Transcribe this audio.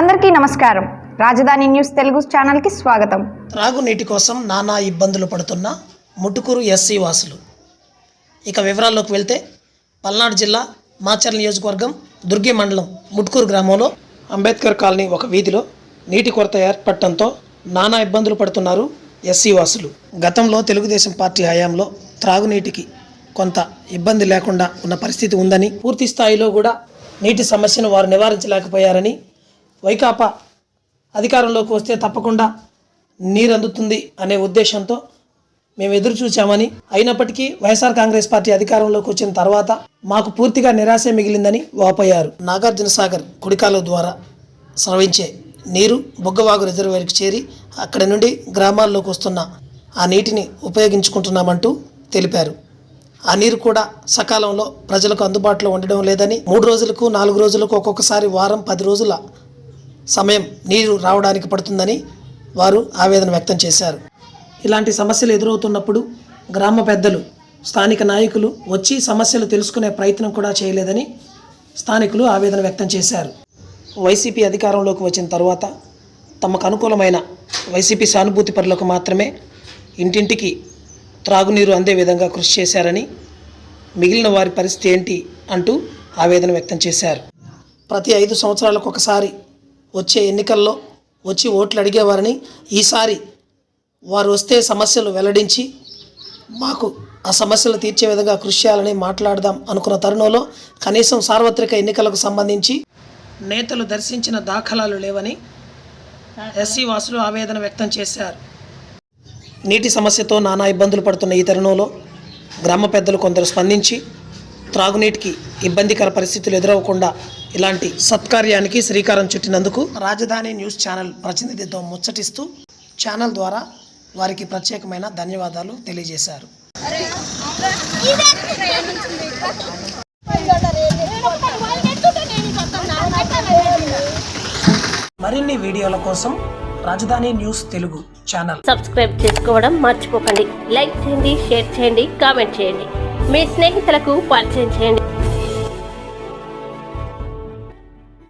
అందరికీ నమస్కారం. రాజధాని న్యూస్ తెలుగు ఛానల్కి స్వాగతం. త్రాగునీటి కోసం నానా ఇబ్బందులు పడుతున్న ముటుకూరు ఎస్సీ వాసులు. ఇక వివరాల్లోకి వెళ్తే పల్నాడు జిల్లా మాచర్ల నియోజకవర్గం దుర్గి మండలం ముటుకూరు గ్రామంలో అంబేద్కర్ కాలనీ ఒక వీధిలో నీటి కొరత ఏర్పడటంతో నానా ఇబ్బందులు పడుతున్నారు ఎస్సీ వాసులు. గతంలో తెలుగుదేశం పార్టీ హయాంలో త్రాగునీటికి కొంత ఇబ్బంది లేకుండా ఉన్న పరిస్థితి ఉందని పూర్తి స్థాయిలో కూడా నీటి సమస్యను వారు నివారించలేకపోయారని వైకాపా అధికారంలోకి వస్తే తప్పకుండా నీరు అందుతుంది అనే ఉద్దేశంతో మేము ఎదురు చూచామని. అయినప్పటికీ వైఎస్ఆర్ కాంగ్రెస్ పార్టీ అధికారంలోకి వచ్చిన తర్వాత మాకు పూర్తిగా నిరాశ మిగిలిందని వాపోయారు. నాగార్జున సాగర్ కుడికాల ద్వారా స్రవించే నీరు బొగ్గవాగు రిజర్వేర్కి చేరి అక్కడి నుండి గ్రామాల్లోకి వస్తున్న ఆ నీటిని ఉపయోగించుకుంటున్నామంటూ తెలిపారు. ఆ నీరు కూడా సకాలంలో ప్రజలకు అందుబాటులో ఉండడం లేదని మూడు రోజులకు నాలుగు రోజులకు ఒక్కొక్కసారి వారం పది రోజుల సమయం నీరు రావడానికి పడుతుందని వారు ఆవేదన వ్యక్తం చేశారు. ఇలాంటి సమస్యలు ఎదురవుతున్నప్పుడు గ్రామ పెద్దలు స్థానిక నాయకులు వచ్చి సమస్యలు తెలుసుకునే ప్రయత్నం కూడా చేయలేదని స్థానికులు ఆవేదన వ్యక్తం చేశారు. వైసీపీ అధికారంలోకి వచ్చిన తర్వాత తమకు అనుకూలమైన వైసీపీ సానుభూతి పరులకు మాత్రమే ఇంటింటికి త్రాగునీరు అందే విధంగా కృషి చేశారని మిగిలిన వారి పరిస్థితి ఏంటి అంటూ ఆవేదన వ్యక్తం చేశారు. ప్రతి ఐదు సంవత్సరాలకు ఒకసారి వచ్చే ఎన్నికల్లో వచ్చి ఓట్లు అడిగేవారని ఈసారి వారు వస్తే సమస్యలు వెల్లడించి మాకు ఆ సమస్యలు తీర్చే విధంగా కృషి చేయాలని మాట్లాడదాం అనుకున్న తరుణంలో కనీసం సార్వత్రిక ఎన్నికలకు సంబంధించి నేతలు దర్శించిన దాఖలాలు లేవని ఎస్సీ వాసులు ఆవేదన వ్యక్తం చేశారు. నీటి సమస్యతో నానా ఇబ్బందులు పడుతున్న ఈ తరుణంలో గ్రామ పెద్దలు కొందరు స్పందించి త్రాగునీటికి ఇబ్బందికర పరిస్థితులు ఎదురవ్వకుండా ఇలాంటి సత్కార్యానికి శ్రీకారం చుట్టినందుకు రాజధాని న్యూస్ ఛానల్ ప్రతినిధితో ముచ్చటిస్తూ ఛానల్ ద్వారా వారికి ప్రత్యేకమైన ధన్యవాదాలు తెలియజేశారు. మరిన్ని వీడియోల కోసం రాజధాని న్యూస్ తెలుగు ఛానల్. సబ్స్క్రైబ్ చేసుకోవడం మర్చిపోకండి. లైక్ చేయండి షేర్ చేయండి కామెంట్ చేయండి. మీ స్నేహితులకు పరిచయం చేయండి.